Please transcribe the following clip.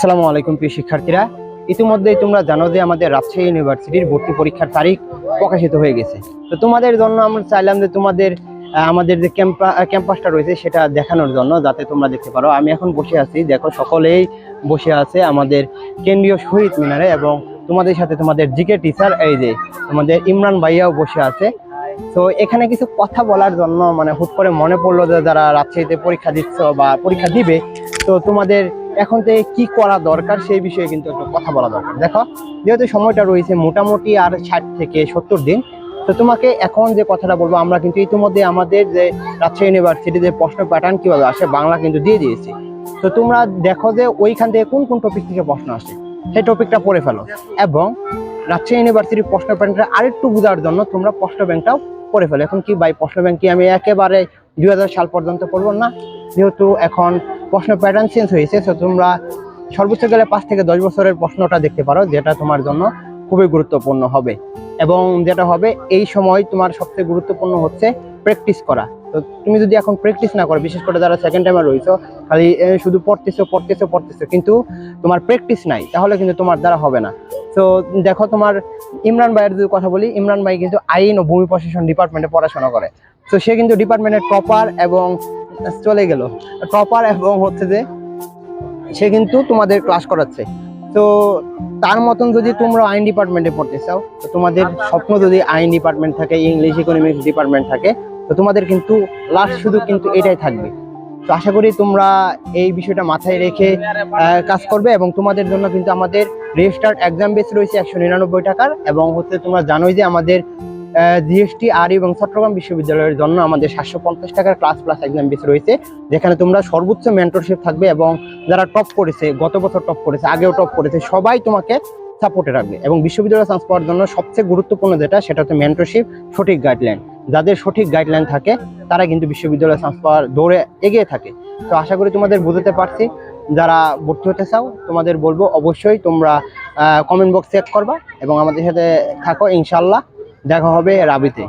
আসসালামু আলাইকুম প্রিয় শিক্ষার্থীরা। ইতিমধ্যেই তোমরা জানো যে আমাদের রাজশাহী ইউনিভার্সিটির ভর্তি পরীক্ষার তারিখ প্রকাশিত হয়ে গেছে। তো তোমাদের জন্য আমরা চাইলাম যে তোমাদের আমাদের যে ক্যাম্পা ক্যাম্পাসটা রয়েছে সেটা দেখানোর জন্য যাতে তোমরা দেখতে পারো। আমি এখন বসে আছি, দেখো সকলেই বসে আছে আমাদের কেন্দ্রীয় শহীদ মিনারে এবং তোমাদের সাথে তোমাদের জিকে টিচার, এই যে তোমাদের ইমরান ভাইয়াও বসে আছে। তো এখানে কিছু কথা বলার জন্য মানে হুট করে মনে পড়ল যে যারা রাজশাহীতে পরীক্ষা দিচ্ছ বা পরীক্ষা দিবে, তো তোমাদের এখন থেকে কি করা দরকার সেই বিষয়ে কিন্তু একটু কথা বলা দরকার। দেখো, যেহেতু সময়টা রয়েছে মোটামুটি আর ষাট থেকে সত্তর দিন, তো তোমাকে এখন যে কথাটা বলব, আমরা কিন্তু ইতিমধ্যে আমাদের যে রাজশাহী ইউনিভার্সিটি যে প্রশ্ন প্যাটার্ন কীভাবে আসে, বাংলা কিন্তু দিয়ে দিয়েছি। তো তোমরা দেখো যে ওইখান থেকে কোন কোন টপিক থেকে প্রশ্ন আসে, সেই টপিকটা পড়ে ফেলো। এবং রাজশাহী ইউনিভার্সিটির প্রশ্ন প্যাটার্নটা আরেকটু বোঝার জন্য তোমরা প্রশ্ন ব্যাংকটাও পড়ে ফেলো। এখন কি ভাই, প্রশ্ন ব্যাংক কি আমি একেবারে দু হাজার সাল পর্যন্ত পড়ব না? যেহেতু এখন প্রশ্ন প্যাটার্ন চেঞ্জ হয়েছে তো তোমরা সর্বোচ্চ গেলে পাঁচ থেকে দশ বছরের প্রশ্নটা দেখতে পারো, যেটা তোমার জন্য খুবই গুরুত্বপূর্ণ হবে। এবং যেটা হবে, এই সময় তোমার সবচেয়ে গুরুত্বপূর্ণ হচ্ছে প্র্যাকটিস করা। তো তুমি যদি এখন প্র্যাকটিস না করো, বিশেষ করে যারা সেকেন্ড টাইমে রয়েছো, খালি শুধু পড়তেছো পড়তেছো পড়তেছো, কিন্তু তোমার প্র্যাকটিস নাই, তাহলে কিন্তু তোমার দ্বারা হবে না। তো দেখো তোমার ইমরান ভাইয়ের যদি কথা বলি, ইমরান ভাই কিন্তু আইন ও ভূমি প্রশাসন ডিপার্টমেন্টে পড়াশোনা করে। তো সে কিন্তু ডিপার্টমেন্টের টপার এবং চলে গেল। টপার এবং হচ্ছে যে সে কিন্তু তোমাদের ক্লাস করাচ্ছে। তো তার মতন যদি তোমরা আইন ডিপার্টমেন্টে পড়তে চাও, তো তোমাদের স্বপ্ন যদি আইন ডিপার্টমেন্ট থাকে ইংলিশ ইকোনমিক্স ডিপার্টমেন্ট থাকে, তো তোমাদের কিন্তু লাস্ট শুধু কিন্তু এটাই থাকবে। তো আশা করি তোমরা এই বিষয়টা মাথায় রেখে কাজ করবে এবং তোমাদের জন্য কিন্তু আমাদের রেজিস্টার্ড এক্সাম বেস রয়েছে একশো নিরানব্বই টাকার এবং হচ্ছে তোমরা জানোই যে আমাদের জিএসটি আর এবং চট্টগ্রাম বিশ্ববিদ্যালয়ের জন্য আমাদের সাতশো পঞ্চাশ টাকার ক্লাস প্লাস এক্সাম বেস রয়েছে, যেখানে তোমরা সর্বোচ্চ মেন্টরশিপ থাকবে এবং যারা টপ করেছে, গত বছর টপ করেছে, আগেও টপ করেছে, সবাই তোমাকে সাপোর্টে রাখবে এবং বিশ্ববিদ্যালয়ে চান্স পাওয়ার জন্য সবচেয়ে গুরুত্বপূর্ণ যেটা, সেটা হচ্ছে মেন্টরশিপ সঠিক গাইডলাইন যাদের সঠিক গাইডলাইন থাকে, তারা কিন্তু বিশ্ববিদ্যালয়ে চান্স পাওয়ার দৌড়ে এগিয়ে থাকে। তো আশা করি তোমাদের বোঝাতে পারছি। যারা ভর্তি হতে চাও, তোমাদের বলব অবশ্যই তোমরা কমেন্ট বক্স চেক করবা এবং আমাদের সাথে থাকো ইনশাল্লাহ দেখা হবে রাবিতে।